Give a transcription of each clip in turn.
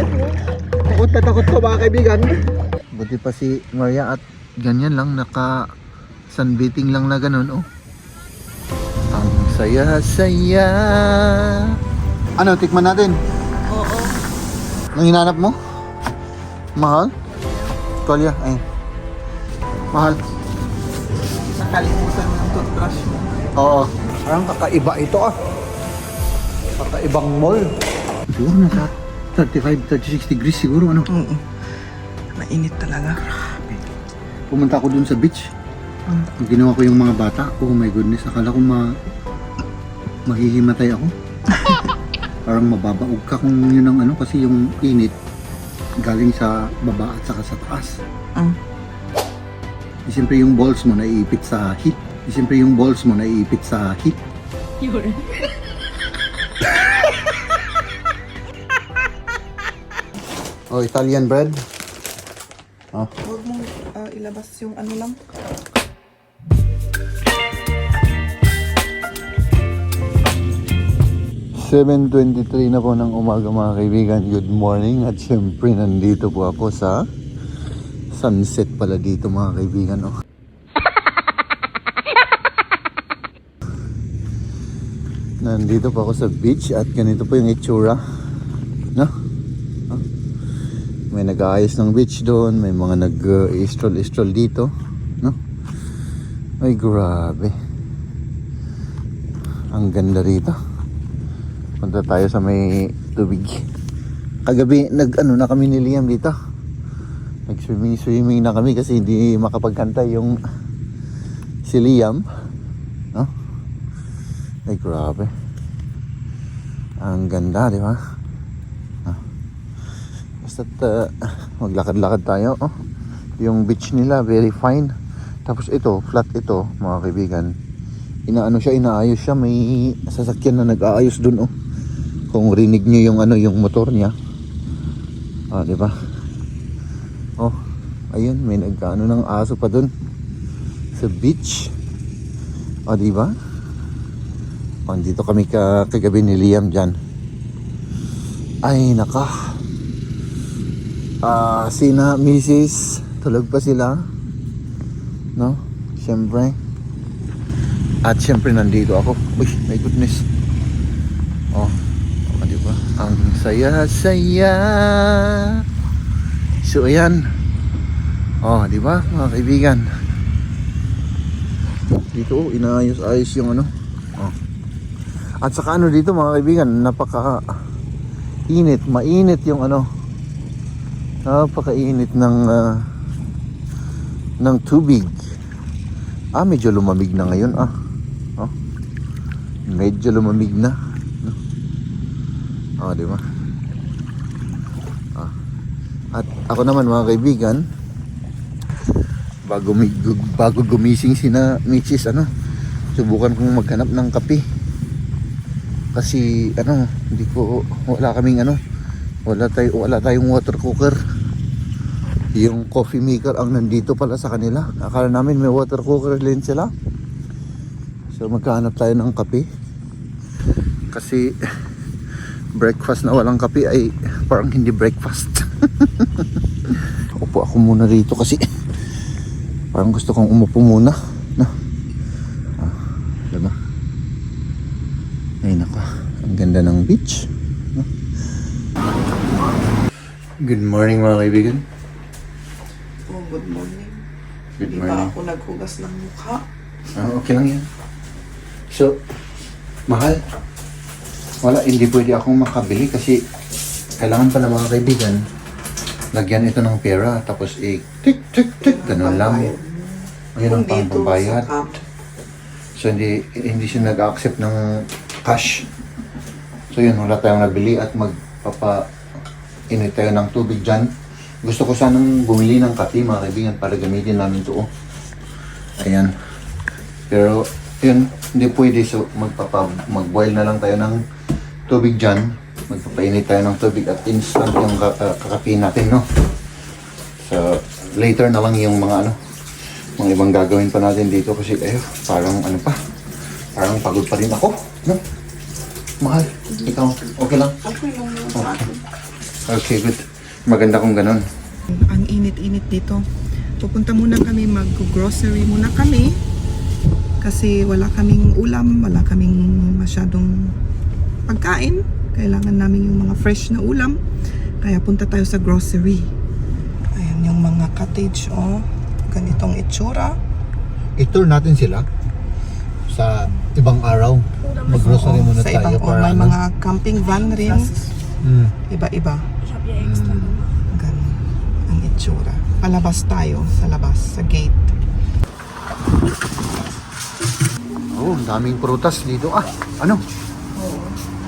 Takot na takot ka mga kaibigan. Buti pa si Maria at ganyan lang, naka sunbathing lang na ganun, oh. Ang saya-saya. Ano, tikman natin? Oo. Nang hinanap mo? Mahal? Kolya, ay. Mahal? Nakalimutan mo yung toothbrush mo. Oo. Parang kakaiba ito ah. Kakaibang mall. Siguro nasa 35, 36 degrees siguro ano. Oo. Mainit talaga. Pumunta ako dun sa beach. Mm. Ginawa ko yung mga bata. Oh my goodness, akala ko ma mahihimatay ako. Parang mababaog ka kung yun ang ano kasi yung init galing sa baba at saka sa taas. Mm. Eh, Siyempre yung balls mo naiipit sa heat. Eh, Siyempre yung balls mo naiipit sa Oh, Italian bread. Oh. Huwag mong ah, ilabas yung ano lang. Seven twenty-three na po ng umaga mga kaibigan. Good morning at syempre nandito po ako sa sunset pala dito mga kaibigan. Oh. Nandito po ako sa beach at ganito po yung itsura. No? May nag-aayos ng beach doon, may mga nag-stroll-stroll dito. No? Ay grabe. Ang ganda rito. Punta tayo sa may tubig. Kagabi nag ano na kami ni Liam dito. Nag swimming swimming na kami kasi hindi makapagkanta yung si Liam. No? Ay grabe. Ang ganda, di ba? Ah. Basta uh, maglakad-lakad tayo. Oh. Yung beach nila very fine. Tapos ito, flat ito, mga kaibigan. Inaano siya, inaayos siya. May sasakyan na nag-aayos dun, oh. Kung rinig niyo yung ano, yung motor niya. Ah, di ba? Oh, ayun, may nagkaano ng aso pa dun. Sa beach. Ah, di ba? Oh, dito kami ka, kagabi ni Liam dyan. Ay, naka. Ah, sina Mrs. Tulog pa sila. No? Siyempre. At siyempre nandito ako. Uy, my goodness. Oh, oh di ba? Ang saya-saya. So, ayan. Oh, di ba, mga kaibigan? Dito, oh, inaayos-ayos yung ano. Oh. At saka ano dito, mga kaibigan, napaka init, mainit yung ano. Napakainit ng ah, ng tubig. Ah, medyo lumamig na ngayon ah. Oh. Medyo lumamig na. No? Oh, di ba? Ah. At ako naman mga kaibigan, bago, bago gumising sina Mitchis, ano, subukan kong maghanap ng kape. Kasi ano, hindi ko wala kaming ano, wala tayo wala tayong water cooker. Yung coffee maker ang nandito pala sa kanila. Akala namin may water cooker din sila. So magkahanap tayo ng kape. Kasi breakfast na walang kape ay parang hindi breakfast. Upo ako muna rito kasi parang gusto kong umupo muna. No? Ah, diba? Ay nako, ang ganda ng beach. Good morning mga kaibigan. Good morning. Good Hindi pa morning. ako naghugas ng mukha. Ah, okay lang yan. So, mahal. Wala, hindi pwede akong makabili kasi kailangan pala mga kaibigan lagyan ito ng pera tapos i tik tik tik ganun lang. Ayun ang Kung dito pangbabayad. sa camp, So hindi hindi siya nag-accept ng cash. So yun, wala tayong nabili at magpapa init tayo ng tubig dyan. Gusto ko sanang bumili ng kape mga kaibigan para gamitin namin ito. oh. Ayan. Pero yun, hindi pwede. So magpapa, mag-boil na lang tayo ng tubig dyan. Magpapainit tayo ng tubig at instant yung ka- kakape natin, no? So later na lang yung mga ano, mga ibang gagawin pa natin dito kasi eh, parang ano pa, parang pagod pa rin ako, no? Mahal, ikaw, okay lang? okay lang. Okay, good. Maganda kung ganun. Ang init-init dito. Pupunta muna kami, mag-grocery muna kami. Kasi wala kaming ulam, wala kaming masyadong pagkain. Kailangan namin yung mga fresh na ulam. Kaya punta tayo sa grocery. Ayan yung mga cottage, oh. Ganitong itsura. I-tour natin sila sa ibang araw. Mag-grocery muna sa tayo ibang, oh, para may ano. mga camping van rin. Mm. Iba-iba. Mm. Itsura. Palabas tayo sa labas, sa gate. Oh, ang daming prutas dito. Ah, ano?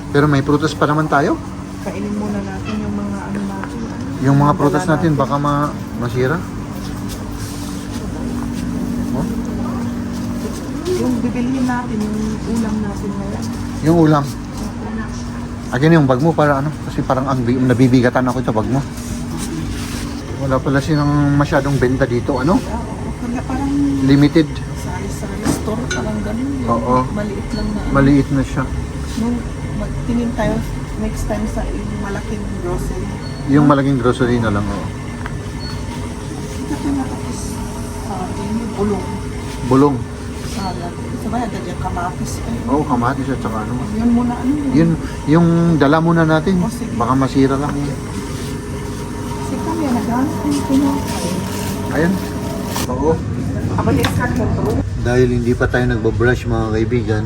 Pero may prutas pa naman tayo. Kainin muna natin yung mga ano natin. ano, Yung mga prutas natin baka ma masira. Oh, Yung bibilihin natin, yung ulam natin ngayon. yung ulam. Akin yung bag mo para ano? Kasi parang ang bi- nabibigatan ako sa bag mo. Wala pala silang masyadong benta dito, ano? Kaya parang Limited. sari-sari store, parang ganun. Yung Oo. Maliit lang na. ano. Maliit na siya. Nung magtingin tayo next time sa yung malaking grocery. Yung malaking grocery na lang, oo. Ito ko na tapos uh, yung bulong, Bulong. salad. Sa ba, dadya kamatis. Ay, Oo, kamatis at saka ano. Yun muna, ano yun? Yun, yung dala muna natin. Oh. Baka masira lang yun. Kasi kami, naghanap ng pinakay. Ayan. Oo. Dahil hindi pa tayo nagbabrush mga kaibigan.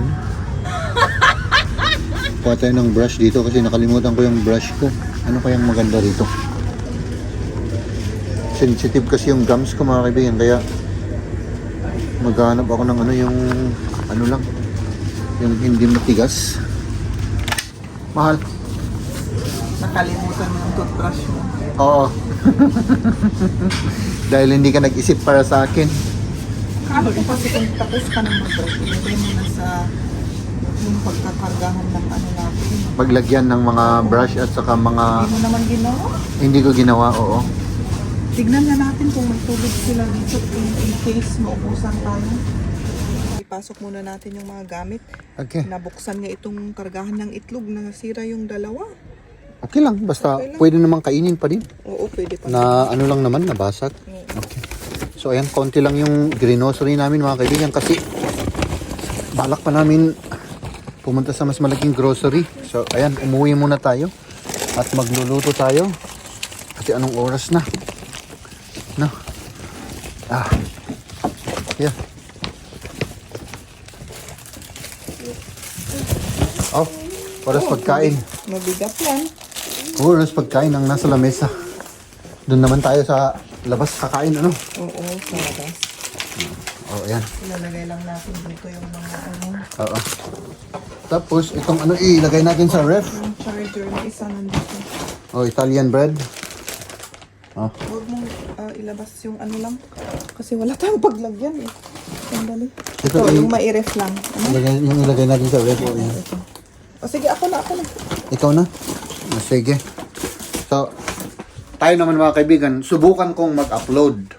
Kuha tayo ng brush dito kasi nakalimutan ko yung brush ko. Ano kayang maganda rito? Sensitive kasi yung gums ko mga kaibigan kaya maghanap ako ng ano yung ano lang yung hindi matigas. Mahal. Nakalimutan mo yung toothbrush mo. Oo. Dahil hindi ka nag-isip para sa akin. Kalo ko kasi kung tapos ka mag-brush, ilagay mo na sa yung pagkakargahan ng ano natin. Paglagyan ng mga brush at saka mga Hindi mo naman ginawa. hindi ko ginawa, oo. Tignan na natin kung may tubig sila dito in, in case maubusan tayo. Ipasok muna natin yung mga gamit. Okay. Nabuksan nga itong kargahan ng itlog na nasira yung dalawa. Okay lang, basta Okay lang. pwede namang kainin pa din. Oo, pwede pa. Na ano lang naman, nabasag. Okay. So ayan, konti lang yung grocery namin mga kaibigan kasi balak pa namin pumunta sa mas malaking grocery. So ayan, umuwi muna tayo at magluluto tayo. Kasi anong oras na? No? Ah. Yeah. Oh, oras pagkain. Mabigat yan. Oras pagkain ang nasa lamesa. Doon naman tayo sa labas kakain, ano? Oo, sa labas. Oh, ayan. Ilalagay lang natin dito yung mga ano, Oo. Tapos, itong ano, ilagay natin sa ref. yung charger na isa nandito. Oh, Italian bread. Oh, Huwag mong ah, ilabas yung ano lang. Kasi wala tayong paglagyan eh. Sandali. Ito, Ito, i- yung mai-ref lang. Ano? ilagay, yung ilagay natin sa ref. Oh. Ito. O sige, ako na, ako na. Ikaw na? Ah, sige. So, tayo naman mga kaibigan, subukan kong mag-upload.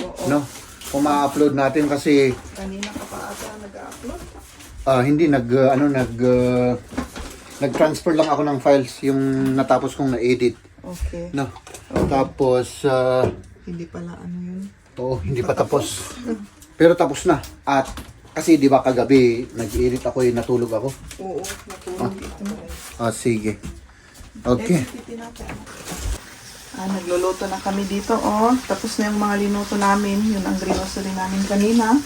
Oo. No? Kung ma-upload natin kasi Kanina ka pa ata nag-upload. ah, hindi nag uh, ano nag uh, nag-transfer lang ako ng files yung natapos kong na-edit. Okay. No. Tapos ah, Hindi pala ano yun. Oo, hindi pa tapos. Pero tapos na. At kasi 'di ba kagabi nag-edit ako, eh, natulog ako. Oo, natulog ito. Ah, sige. Okay. Ah, nagluluto na kami dito, oh. Tapos na yung mga linuto namin. Yun ang grocery namin kanina.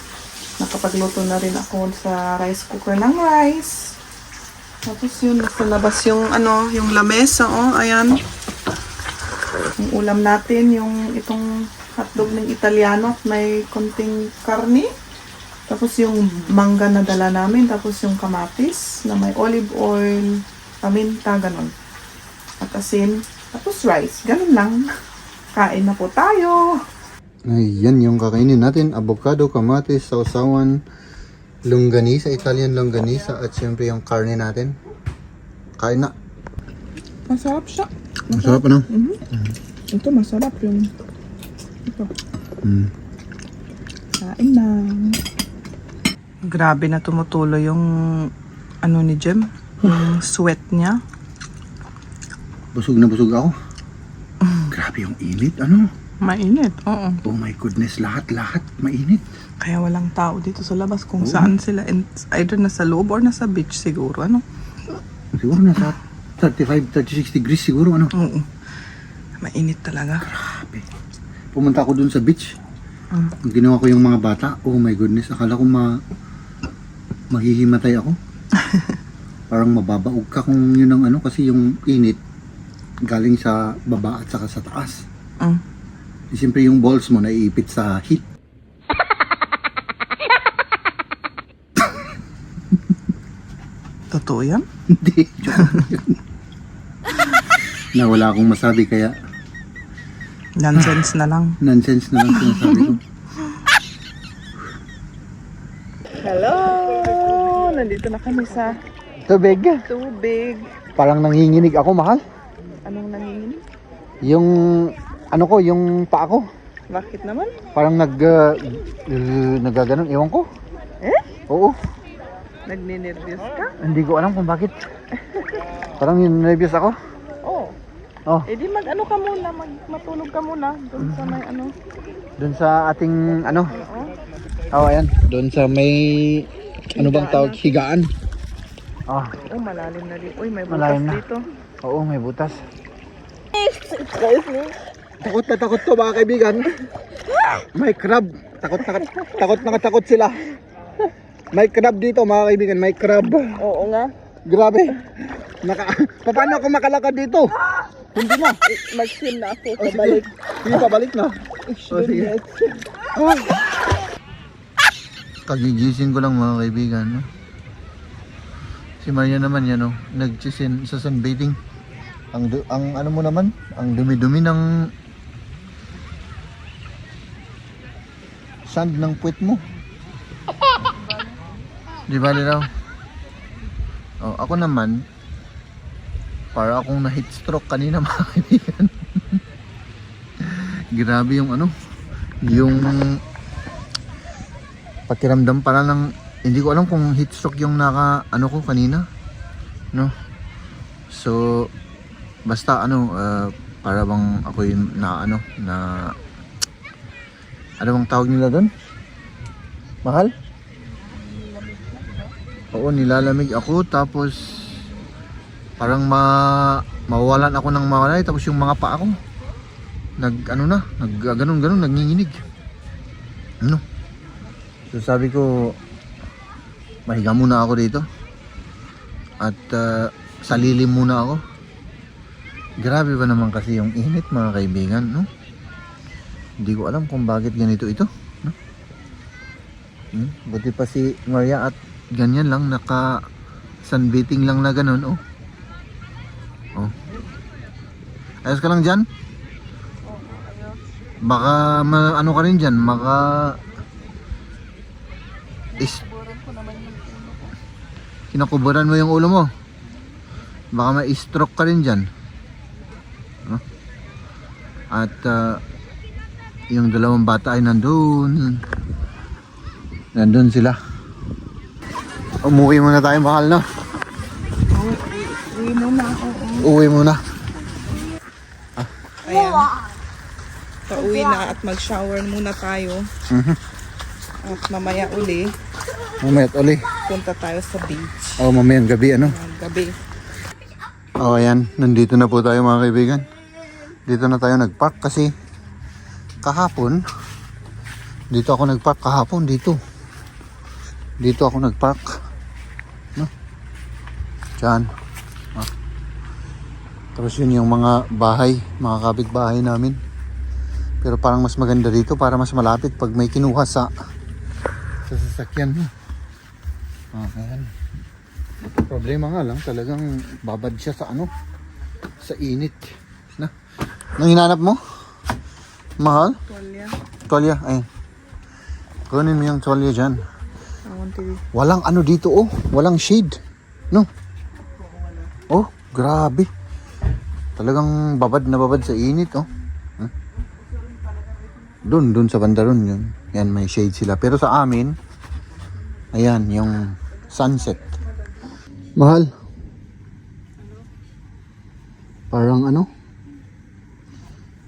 Nakapagluto na rin ako sa rice cooker ng rice. Tapos yun, nasa yung, ano, yung lamesa, oh. Ayan. Yung ulam natin, yung itong hotdog ng Italiano, may konting karne. Tapos yung mangga na dala namin, tapos yung kamatis na may olive oil, paminta, ganon. At asin, tapos rice, ganon lang. Kain na po tayo. Ayan yung kakainin natin. Avocado, kamatis, sausawan, longganisa, Italian longganisa at siyempre yung karne natin. Kain na. Masarap siya. Masarap ano? Ito masarap yung ito. Mm. Kain na. Grabe na tumutulo yung ano ni Jem. Yung sweat niya. Busog na busog ako. Grabe yung init, ano? Mainit, oo. Oh my goodness, lahat-lahat mainit. Kaya walang tao dito sa labas kung saan sila. And either nasa loob or nasa beach siguro, ano? Siguro nasa 35, 36 degrees siguro, ano? Oo. Mainit talaga. Grabe. Pumunta ako dun sa beach. Mm. Ang ginawa ko yung mga bata, oh my goodness, akala ko ma mahihimatay ako. Parang mababaog ka kung yun ang ano, kasi yung init galing sa baba at saka sa taas. Mm. Eh, Siyempre yung balls mo naiipit sa heat. Totoo yan? Hindi, joke lang yun. na wala akong masabi kaya Nonsense na lang. nonsense na lang sinasabi ko. Hello! Nandito na kami sa Tubig. tubig. Parang nanginginig ako, mahal. Anong nanginginig? Yung ano ko, yung paa ko. Bakit naman? Parang nag uh, uh, nagaganon, ewan ko. Eh? Oo, Nagninervyos ka? hindi ko alam kung bakit. Parang yun, nervous ako. Oo. Oh, Eh di mag ano ka muna, mag matulog ka muna doon sa may ano. dun sa ating ano, Oo. oh ayan, dun sa may ano bang tawag, higaan. Ah, Oh, malalim na dito. Uy, may butas Malalim na. dito. Oo, may butas. Takot na takot to mga kaibigan. May crab. Takot na takot na takot sila. May crab dito mga kaibigan, may crab. Oo nga. Grabe. Naka, paano ako makalakad dito? Hindi na. Mag-swim na ako. Oh. Pabalik. Sige, pabalik na. Oh, sige. Ah. Kagigising ko lang mga kaibigan. No? Si Maria naman yan, no? nagsisin sa sunbathing. Ang, ang ano mo naman, ang dumi-dumi ng sand ng puwet mo. Di ba daw? Oh, ako naman, para akong na-heat stroke kanina mga kaibigan. Grabe yung ano, yung pakiramdam para ng hindi ko alam kung heat stroke yung naka ano ko kanina. No? So basta ano uh, para bang ako yung na ano na ano bang tawag nila doon? Mahal? Oo, nilalamig ako tapos parang ma mawalan ako ng mawalay tapos yung mga paa ko nag ano na, nag ganun ganun nanginginig. Ano? So sabi ko mahiga muna ako dito. At uh, salilim muna ako. Grabe ba naman kasi yung init mga kaibigan, no? Hindi ko alam kung bakit ganito ito, no? Hmm? Buti pa si Maria at ganyan lang naka sunbathing lang na ganun, oh. Oh. Ayos ka lang dyan? Baka ma, ano ka rin dyan, maka is kinakuburan mo yung ulo mo. Baka ma-stroke ka rin dyan. At ah, yung dalawang bata ay nandun. Nandun sila. Umuwi muna tayo mahal na. Uwi muna ako. Uwi muna. Ayan. Pauwi na at mag-shower muna tayo. Mhm. At mamaya uli, Mamaya uli. punta tayo sa beach. O mamayang gabi ano. Gabi. Oh, ayan. Nandito na po tayo mga kaibigan. Dito na tayo nagpark kasi kahapon dito ako nagpark kahapon dito. Dito ako nagpark. No? Diyan. Ah. Tapos yun yung mga bahay, mga kapitbahay namin. Pero parang mas maganda dito para mas malapit pag may kinuha sa sa sasakyan. No? Ah, ayan. Problema nga lang, talagang babad siya sa ano? Sa init. Na? Nang hinanap mo? Mahal? Tuwalya. Tolya, ayun. Kunin mo yung tolya dyan. Walang ano dito oh, walang shade. No? Oh, grabe. Talagang babad na babad sa init oh. Hmm? Doon, doon sa banda ron yun. Yan, may shade sila. Pero sa amin, ayan, yung sunset. Mahal. Parang ano?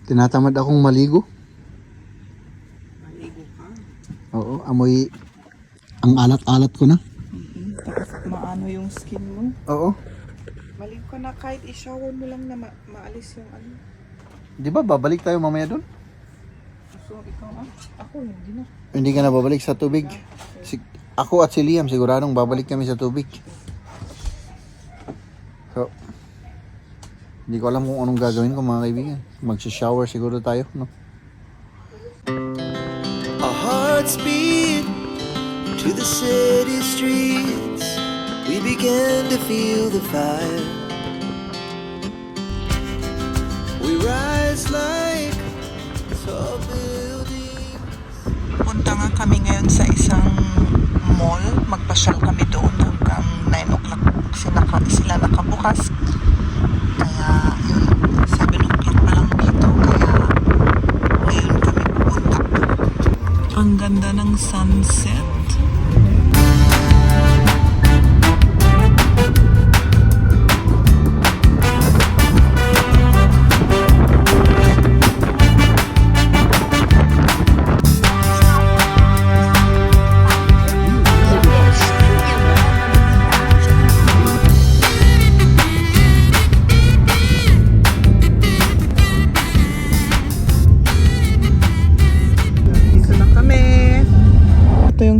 Tinatamad akong maligo. Maligo ka. Oo, amoy ang alat-alat ko na. Tapos maano yung skin mo. Oo. Maligo ka na kahit i-shower mo lang na ma- maalis yung ano. Di ba babalik tayo mamaya doon? So, ikaw ah. Ako hindi na. Hindi ka na babalik sa tubig. Si, ako at si Liam siguradong babalik kami sa tubig. So, hindi ko alam kung anong gagawin ko mga kaibigan. Mag-shower siguro tayo, no? Our hearts beat to the city streets. We began to feel the fire. We rise like tall buildings. Punta nga kami ngayon sa isang mall. Magpasyal kami doon hanggang 9 o'clock sila, sila nakabukas. Ang ganda ng sunset.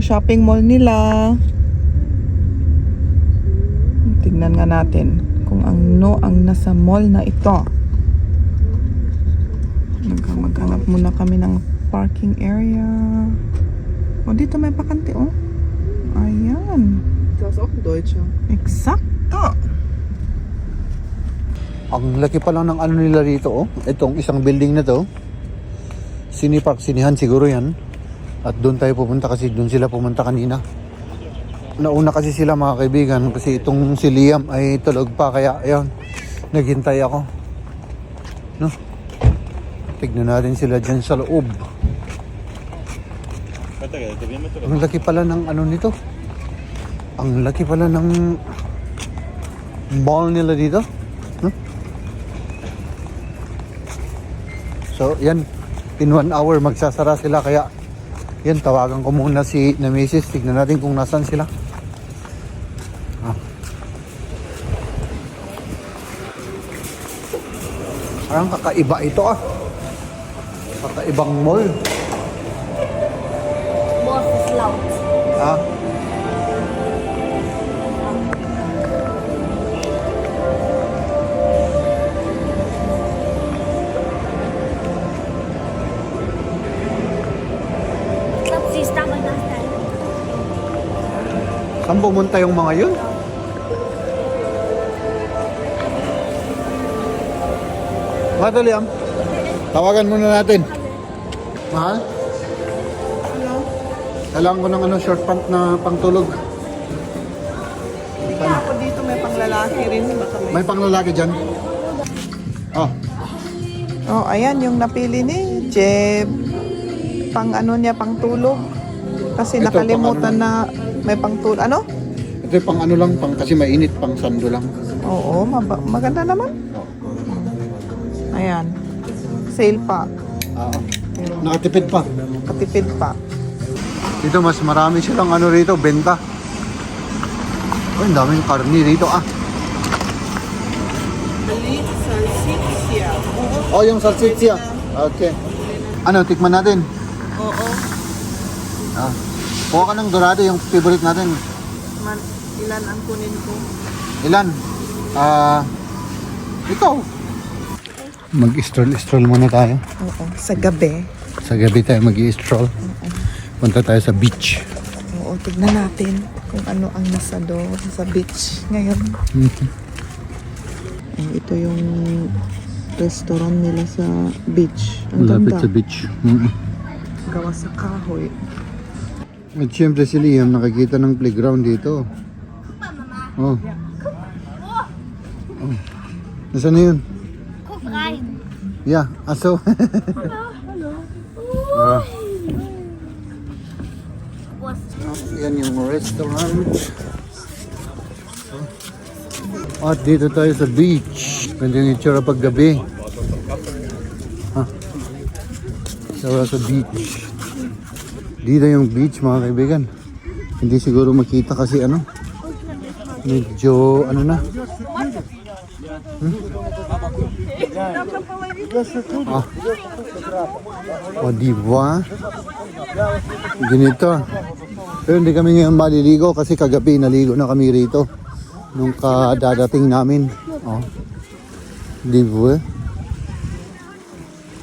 Shopping mall nila. Tingnan nga natin kung ano ang nasa mall na ito. Mag- Maghanap muna kami ng parking area. O, dito may bakante, oh. Ayan. Das auch ein Deutscher. Eksakto. Ang laki pa lang ng ano nila dito, oh. Itong isang building na to. Sinipak, sinihan siguro yan. At doon tayo pupunta kasi doon sila pumunta kanina. Nauna kasi sila mga kaibigan kasi itong si Liam ay tulog pa kaya ayun, naghintay ako. No? Tignan natin sila dyan sa loob. Ang laki pala ng ano nito. Ang laki pala ng mall nila dito. No? So, yan. In one hour, magsasara sila. Kaya, yan, tawagan ko muna si na Mrs. Tignan natin kung nasan sila. Ah. Parang kakaiba ito ah. Kakaibang mall. Boss is loud. Ah. Saan pumunta yung mga yun? Mga Liam, tawagan muna natin. Mahal? Ano? Kailangan ko ng ano, short pant na pangtulog. Hindi ako dito may panglalaki rin. Baka may... May panglalaki dyan? Oh, Oh, ayan yung napili ni Jeb. Pang ano niya, pang tulog. Kasi Ito, nakalimutan na may pang tulog. Ano? ito yung pang ano lang, pang kasi mainit, pang sando lang. Oo, maba- maganda naman. Ayan. Sale pa. Oo. Nakatipid pa. Katipid pa. Dito mas marami silang ano rito, benta. Oh, ang daming karni rito ah. Oh, yung salsiccia. Okay. Ano, tikman natin. Oo. Ah. Kuha ka ng dorado, yung favorite natin. Man, ilan ang kunin ko? Ilan? Ah, ikaw. Mag-stroll-stroll muna tayo. Oo, sa gabi. Sa gabi tayo mag-stroll. Punta tayo sa beach. Oo, tignan natin kung ano ang nasa doon sa beach ngayon. Eh, ito yung restaurant nila sa beach. Ang Malapit ganda. sa beach. Mm. Gawa sa kahoy. At syempre si Liam nakikita ng playground dito. Oh. oh. Nasaan na yun? Guck rein. Yeah, aso. Ah, Boss. yan yung restaurant. At dito tayo sa beach. Ganda yung itsura pag gabi. Ha? So, sa beach. Dito yung beach mga kaibigan. Hindi siguro makita kasi ano. Medyo ano na. Hmm? Ah. O diba? Ganito. Pero hindi kami ngayon maliligo kasi kagabi naligo na kami rito. Nung kadadating namin. Oh. Diba?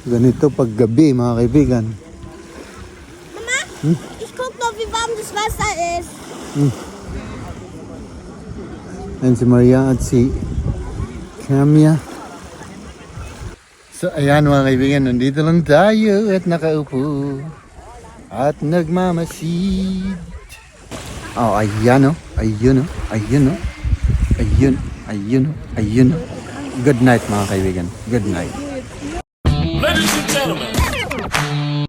Ganito pag gabi mga kaibigan. Ich guck noch, wie warm das Wasser ist. Ayan si Maria at si Camia. So ayan mga kaibigan, nandito lang tayo at nakaupo. At nagmamasid. Oh, ayan oh. Ayun oh. Ayun oh. Ayun. Ayun oh. Ayun oh. Good night mga kaibigan. Good night.